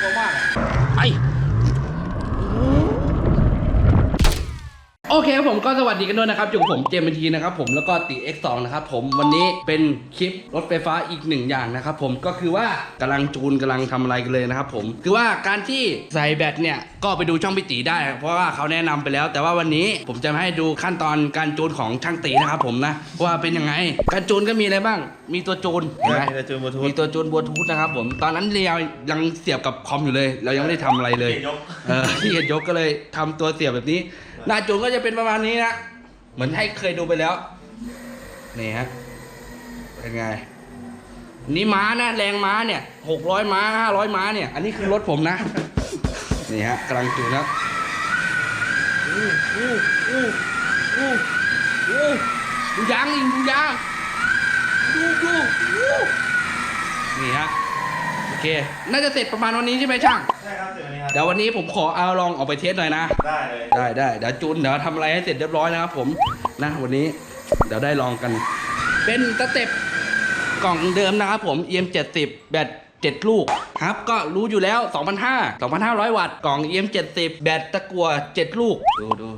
กลัวมากอะไปโอ เคครับผมก็สวัสดีกันด้วยนะครับอยู่กับผมเจมส์ทีนะครับผมแล้วก็ตี X2 นะครับผมวันนี้เป็นคลิปรถไฟฟ้าอีกหนึ่งอย่างนะครับผมก็คือว่ากำลังจูนกำลังทำอะไรกันเลยนะครับผมคือว่าการที่ใส่แบตเนี่ยก็ไปดูช่องพี่ตีได้ เพราะว่าเขาแนะนำไปแล้ว แต่ว่าวันนี้ผมจะมาให้ดูขั้นตอนการจูนของช่างตีนะครับผมนะว่าเป็นยังไงการจูนก็มีอะไรบ้าง มีตัวจูนเห็นไหมมีแต่จูนบลูทูธมีตัวจูนบลูทูธนะครับผมตอนนั้นเรายังเสียบกับคอมอยู่เลย เรายังไม่ได้ทำอะไรเลยยกเออที่เห็นยกก็เลยทำตัวเสียบแบบนี้ หน้าจูนก็จะเป็นประมาณนี้นะ เหมือนให้เคยดูไปแล้ว นี่ฮะ เป็นไง นี่ม้านะ แรงม้าเนี่ยหกร้อยม้าห้าร้อยม้าเนี่ย อันนี้คือรถผมนะ นี่ฮะกำลังจูนครับอู้อู้อู้อู้อู้ดูยางอีกดูยางดูดูอู้นี่ฮะ โอเค น่าจะเสร็จประมาณวันนี้ใช่ไหมช่าง ใช่ครับเดี๋ยวนี้ครับ เดี๋ยววันนี้ผมขอเอาลองออกไปเทสหน่อยนะ ได้เลยได้ได้เดี๋ยวจูนเดี๋ยวทำอะไรให้เสร็จเรียบร้อยนะครับผมนะวันนี้เดี๋ยวได้ลองกัน เป็นสเต็ปกล่องเดิมนะครับผม EM 70แบต7 ลูกครับก็รู้อยู่แล้ว 2,500 2,500 วัตต์กล่อง EM 70แบตตะกัว 7 ลูก ดูดู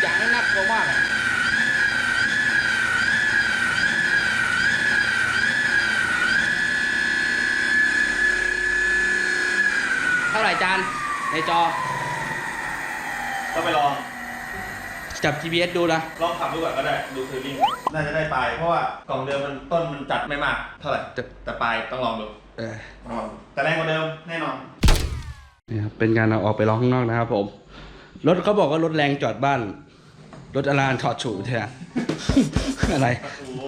อย่างนั้นน่ากลัวมากอะเท่าไหร่จานในจอต้องไปลอง จับ GPS ดูนะลองขับดูก่อนก็ได้ ดูฟีลลิ่งน่าจะได้ปลาย เพราะว่ากล่องเดิมมันต้นมันจัดไม่มาก เท่าไหร่ แต่แต่ปลายต้องลองดูเออต้องลองดูแต่แรงกว่าเดิมแน่นอน นี่ครับเป็นการเอาออกไปร้องข้างนอกนะครับผม รถเขาบอกว่ารถแรงจอดบ้าน รถอลานถอดฉูเถอะ อะไร โอ้โห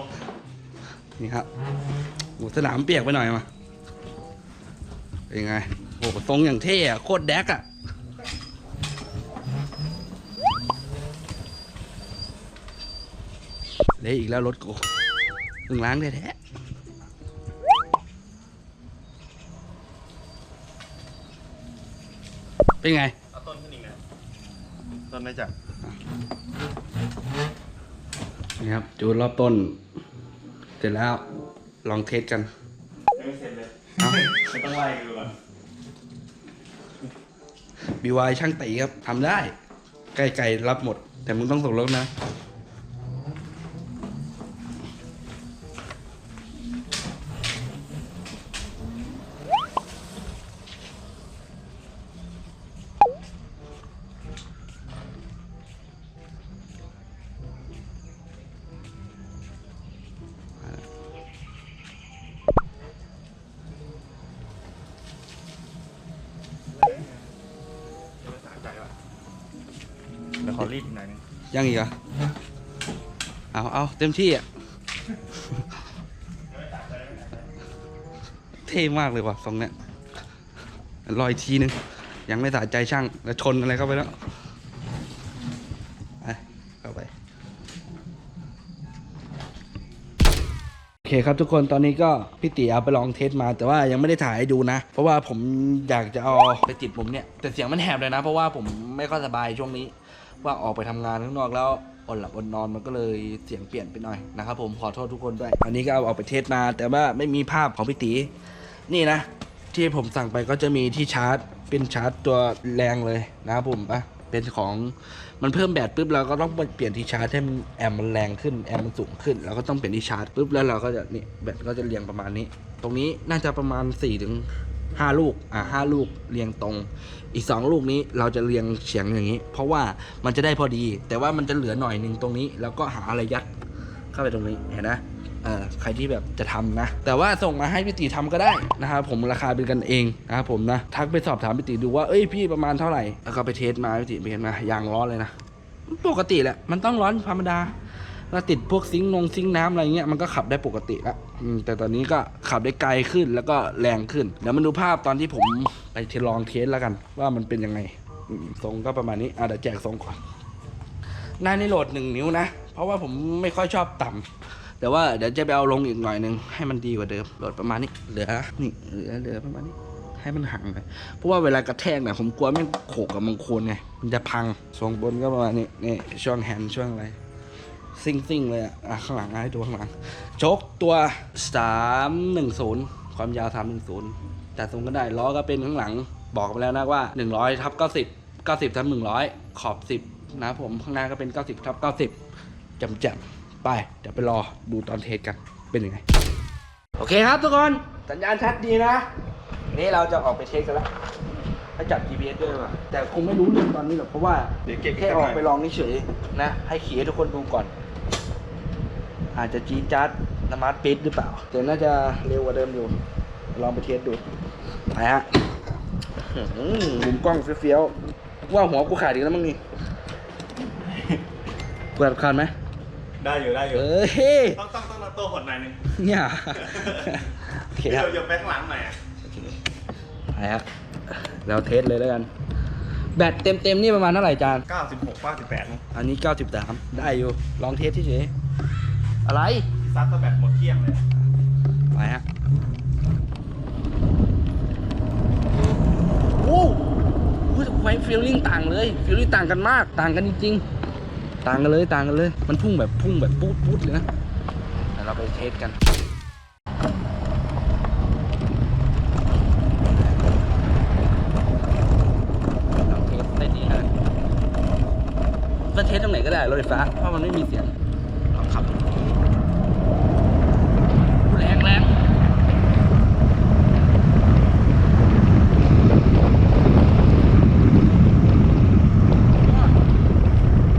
นี่ครับโอ้สนามเปียกไปหน่อยมาเป็นไง โอ้ทรงอย่างเท่อะโคตรแดกอะเละอีกแล้วรถกูเพิ่งล้างแท้ๆเป็นไง เอาต้นขึ้นอีกนะต้นไม่จัดนี่ครับจูนรอบต้น เสร็จแล้วลองเทสกันยังไม่เสร็จเลย เอ้า ไม่ต้องไล่ดูก่อน บีวายช่างตีครับทำได้ ไก่ไก่รับหมด แต่มึงต้องส่งรถนะ ยังอีกเหรอ เอาเอาเต็มที่อะ เท่มากเลยว่ะทรงเนี้ยรอยทีนึง ยังไม่สะใจช่าง แล้วชนอะไรเข้าไปแล้วไปเข้าไป โอเคครับทุกคนตอนนี้ก็พี่ตีเอาไปลองเทสมา แต่ว่ายังไม่ได้ถ่ายให้ดูนะ เพราะว่าผมอยากจะเอาไปติดผมเนี่ย แต่เสียงมันแหบเลยนะ เพราะว่าผมไม่ค่อยสบายช่วงนี้ ว่าออกไปทำงานข้างนอกแล้วอดหลับอดนอนมันก็เลยเสียงเปลี่ยนไปหน่อยนะครับผมขอโทษทุกคนด้วย อันนี้ก็เอาออกไปเทสมา แต่ว่าไม่มีภาพของพี่ตีนี่นะ ที่ผมสั่งไปก็จะมีที่ชาร์จ เป็นชาร์จตัวแรงเลยนะครับผมอะเป็นของมันเพิ่มแบตปุ๊บเราก็ต้องเปลี่ยนที่ชาร์จให้มันแอมมันแรงขึ้นแอมมันสูงขึ้นเราก็ต้องเปลี่ยนที่ชาร์จปุ๊บแล้วเราก็จะนี่แบตก็จะเรียงประมาณนี้ ตรงนี้น่าจะประมาณ4ี่ถึง ห้าลูก อะห้าลูกเรียงตรง อีก2ลูกนี้เราจะเรียงเฉียงอย่างนี้ เพราะว่ามันจะได้พอดี แต่ว่ามันจะเหลือหน่อยหนึ่งตรงนี้ แล้วก็หาอะไรยัดเข้าไปตรงนี้ เห็นนะเอ่อใครที่แบบจะทำนะ แต่ว่าส่งมาให้พี่ตีทำก็ได้นะครับผมราคาเป็นกันเองนะครับผมนะ ทักไปสอบถามพี่ตีดูว่า เอ้ยพี่ประมาณเท่าไหร่ แล้วก็ไปเทสมาพี่ตีไปเห็นมายางร้อนเลยนะ ปกติแหละ มันต้องร้อนธรรมดา แล้วติดพวกซิงค์นงซิงค์น้ำอะไรเงี้ยมันก็ขับได้ปกติละแต่ตอนนี้ก็ขับได้ไกลขึ้นแล้วก็แรงขึ้นเดี๋ยวมาดูภาพตอนที่ผมไปเทลองเทสแล้วกัน ว่ามันเป็นยังไงทรงก็ประมาณนี้อะเดี๋ยวแจกทรงก่อนหน้านี่โหลดหนึ่งนิ้วนะ เพราะว่าผมไม่ค่อยชอบต่ำแต่ว่าเดี๋ยวจะไปเอาลงอีกหน่อยหนึ่งให้มันดีกว่าเดิมโหลดประมาณนี้เหลือนี่เหลือเหลือประมาณนี้ให้มันห่างหน่อยเพราะว่าเวลากระแทกเนี่ยผมกลัวแม่โขกกับมังโคนไงมันจะพังทรงบนก็ประมาณนี้นี่ช่วงแฮนด์ช่วงอะไร ซิ่งซิ่งๆเลยอะอะข้างหลังให้ดูข้างหลังโชคตัว310ความยาว310จัดทรงก็ได้ล้อก็เป็นข้างหลังบอกไปแล้วนะว่า100ทับ90 90ทับ100ขอบ10นะครับผมข้างหน้าก็เป็น90ทับ90จำแจมไป เดี๋ยวไปรอดูตอนเทสกันเป็นยังไง โอเคครับทุกคนสัญญาณชัดดีนะนี่เราจะออกไปเทสกันแล้วให้จับ GPS ด้วยว่ะแต่คงไม่รู้เรื่องตอนนี้หรอกเพราะว่าเดี๋ยวเก็บแค่ออกไปลองเฉยๆนะ ให้ขี่ให้ทุกคนดูก่อน อาจจะจีดจัดสมาร์ทปิดหรือเปล่าแต่น่าจะเร็วกว่าเดิมอยู่ ลองไปเทสดูไปฮะอื้อหือมุมกล้องเฟี้ยวๆว่าหัวกูขาดอีกแล้วมั้งนี่เปิดคันไหมได้อยู่ได้อยู่เอ้ยต้องต้องต้องตัวหดหน่อยหนึงเนี่ยโอเคคเดี๋รัยบวเดี๋ยวไปข้างหลังหน่อยอะไปฮะเราเทสเลยแล้วกัน แบตเต็มเต็มๆนี่ประมาณเท่าไหร่จาน96 98นะอันนี้ 93 ได้อยู่ ลองเทสเฉยๆ อะไร ซัดตะแบบหมดเที่ยงเลย ไปฮะโอ้โหไฟฟีลลิ่งต่างเลยฟีลลิ่งต่างกันมาก ต่างกันจริงๆ ต่างกันเลย ต่างกันเลย มันพุ่งแบบพุ่งแบบปุ๊ดปุ๊ดเลยนะเดี๋ยวเราไปเทสกันลองเทสได้ดีฮะก็เทสตรงไหนก็ได้รถไฟฟ้า เพราะมันไม่มีเสียง ลองขับดูแรงแรง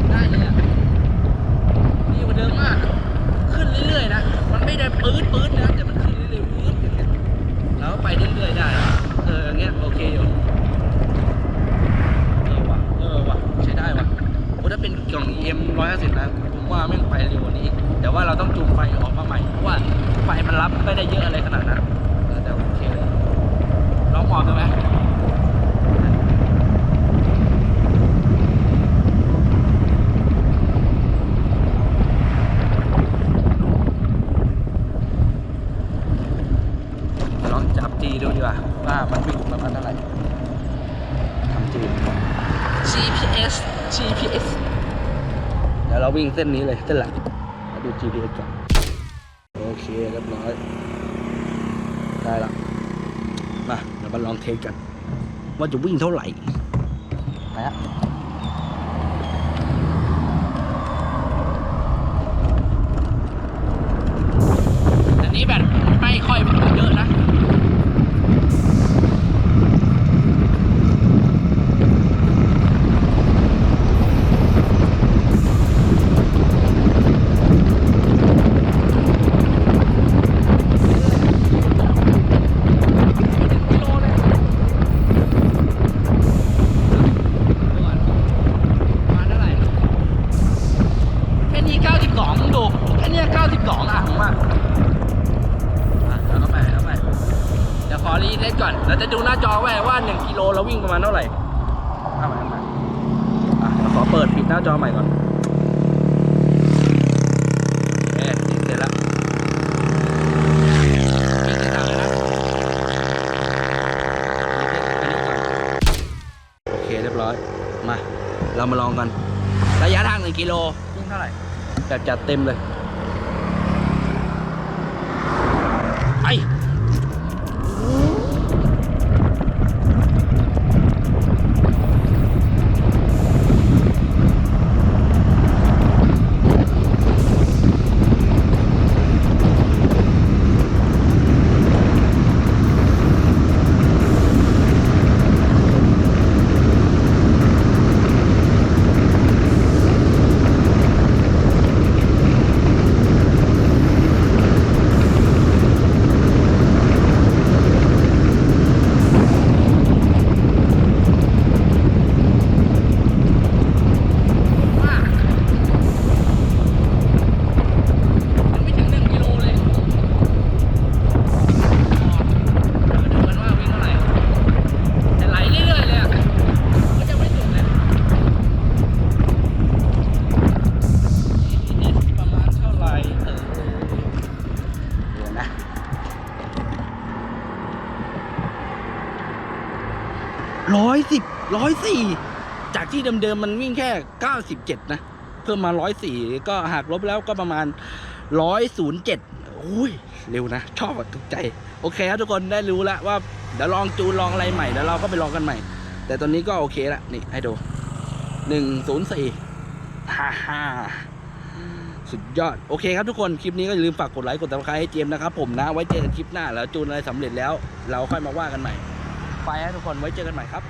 ได้เลยอะดีกว่าเดิมมาก ขึ้นเรื่อยๆนะ มันไม่ได้ปื๊ดปื๊ดนะ แต่มันขึ้นเรื่อยๆปื๊ดอย่างเงี้ยแล้วไปเรื่อยๆได้ เอออย่างเงี้ยโอเคอยู่ เออว่ะ เออว่ะ ใช้ได้ว่ะโอ้ถ้าเป็นกล่อง EM 150นะ ผมว่าแม่งไปเร็วกว่านี้ แต่ว่าเราต้องจูงไฟออกมาใหม่ เพราะว่าไฟมันรับไม่ได้เยอะอะไรขนาดนั้นเออแต่โอเคเลยลองหมอบดูไหมลองจับจีดูดีกว่าว่ามันวิ่งประมาณเท่าไหร่ทำจี GPS GPS เดี๋ย วิ่งเส้นนี้เลยเส้นหลักดู GPS ก่อนโอเคเรียบร้อย ได้ละมาเดี๋ยวมาลองเทสกัน ว่าจะวิ่งเท่าไหร่นะฮะอันนี้แบบไม่ค่อยเยอะนะ เดี๋ยวขอรีเซ็ตก่อนเราจะดูหน้าจอไว้ว่า 1กิโลเราวิ่งประมาณเท่าไหร่เอาใหม่เอาใหม่อะเดี๋ยวขอเปิดปิดหน้าจอใหม่ก่อนเอ๊ะติดเสร็จแล้วปิดให้ดังเลยนะโอเคเรียบร้อย มา เรามาลองกัน ระยะทางหนึ่งกิโลวิ่งเท่าไหร่จัดจัดเต็มเลย ร้อยสิบร้อยสี่จากที่เดิมๆมันวิ่งแค่เก้าสิบเจ็ดนะ เพิ่มมาร้อยสี่ก็หักลบแล้วก็ประมาณร้อยศูนย์เจ็ดอุ้ย เร็วนะ ชอบถูกใจ โอเคครับทุกคนได้รู้แล้วว่า เดี๋ยวลองจูนลองอะไรใหม่เดี๋ยวเราก็ไปลองกันใหม่ แต่ตอนนี้ก็โอเคละนี่ให้ดูหนึ่งศูนย์สี่ฮ่าฮ่าสุดยอด โอเคครับทุกคน คลิปนี้ก็อย่าลืมฝากกดไลค์ กดติดตามให้เจมส์นะครับผมนะ ไว้เจอกันคลิปหน้าแล้วจูนอะไรสำเร็จแล้ว เราค่อยมาว่ากันใหม่ ไปฮะทุกคนไว้เจอกันใหม่ครับ